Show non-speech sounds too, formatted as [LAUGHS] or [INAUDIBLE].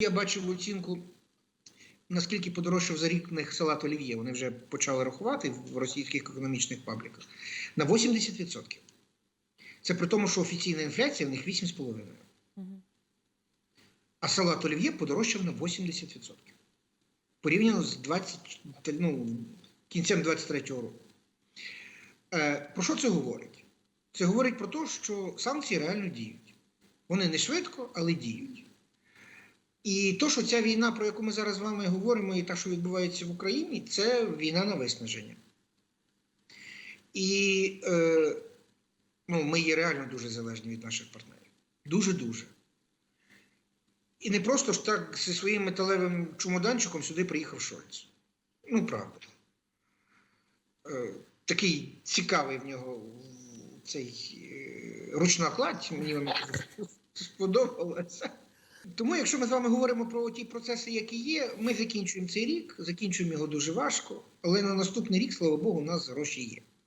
Я бачив оцінку, наскільки подорожчав за рік них салат олів'є. Вони вже почали рахувати в російських економічних пабліках на 80%. Це при тому, що офіційна інфляція в них 8,5%. Мгм. А салат олів'є подорожчав на 80%. Порівняно з 20, ну, кінцем 23-го року. Е, про що це говорить? Це говорить про те, що санкції реально діють. Вони не швидко, але діють. І то, що ця війна, про яку ми зараз з вами говоримо, і та, що відбувається в Україні, це війна на виснаження. І е, ну, ми є реально дуже залежні від наших партнерів. Дуже-дуже. І не просто ж так зі своїм металевим чумоданчиком сюди приїхав Шольц. Ну, правда. Е, такий цікавий в нього цей е, ручна кладь, мені вона [LAUGHS] сподобалася. Тому, якщо ми з вами говоримо про ті процеси, які є, ми закінчуємо цей рік, закінчуємо його дуже важко, але на наступний рік, слава Богу, у нас гроші є.